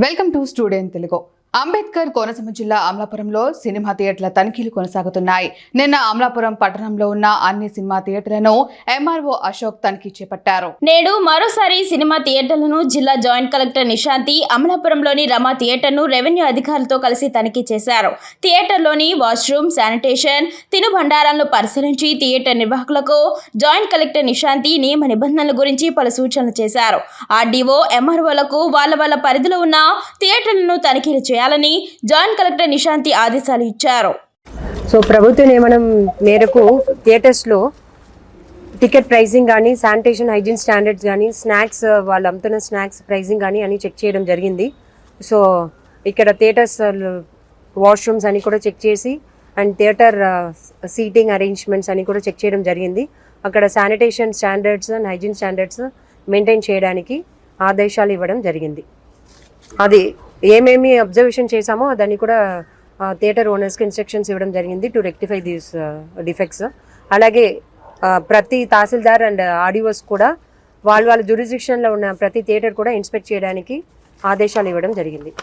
Welcome to student Telugu. Ambedkar Konaseema జిల్లా అమలాపురంలో cinema థియేటర్ల తనిఖీలు కొనసాగుతున్నాయి. నిన్న అమలాపురం పట్టణంలో ఉన్న అన్ని సినిమా థియేటర్లను ఎంఆర్ఓ అశోక్ తనిఖీ చేపట్టారు. నేడు మరోసారి సినిమా థియేటర్లను జిల్లా జాయింట్ కలెక్టర్ నిశాంతి అమలాపురంలోని రమా థియేటర్ను రెవెన్యూ అధికారులతో కలిసి తనిఖీ చేశారు. థియేటర్లోని వాష్రూమ్ శానిటేషన్ తినుబండారాలను పరిశీలించి థియేటర్ నిర్వాహకులకు జాయింట్ కలెక్టర్ నిశాంతి నియమ నిబంధనల గురించి పలు సూచనలు చేశారు. ఆర్డీఓ ఎంఆర్ఓలకు వాళ్ళ వాళ్ళ పరిధిలో ఉన్న థియేటర్లను తనిఖీలు చేయాలని జాయింట్ కలెక్టర్ నిశాంతి ఆదేశాలు ఇచ్చారు. సో ప్రభుత్వ నియమనం మేరకు థియేటర్స్లో టికెట్ ప్రైసింగ్ కానీ శానిటేషన్ హైజీన్ స్టాండర్డ్స్ కానీ స్నాక్స్ వాళ్ళు అమ్ముతున్న స్నాక్స్ ప్రైసింగ్ కానీ అని చెక్ చేయడం జరిగింది. సో ఇక్కడ థియేటర్స్ వాష్రూమ్స్ అని కూడా చెక్ చేసి అండ్ థియేటర్ సీటింగ్ అరేంజ్మెంట్స్ అని కూడా చెక్ చేయడం జరిగింది. అక్కడ sanitation standards and hygiene standards maintain చేయడానికి ఆదేశాలు ఇవ్వడం జరిగింది. అది ఏమేమి అబ్జర్వేషన్ చేశామో దాన్ని కూడా థియేటర్ ఓనర్స్కి ఇన్స్ట్రక్షన్స్ ఇవ్వడం జరిగింది టు రెక్టిఫై దీస్ డిఫెక్ట్స్ అలాగే ప్రతి తహసీల్దార్ అండ్ ఆడియోస్ కూడా వాళ్ళ వాళ్ళ జ్యూరిస్డిక్షన్లో ఉన్న ప్రతి థియేటర్ కూడా ఇన్స్పెక్ట్ చేయడానికి ఆదేశాలు ఇవ్వడం జరిగింది.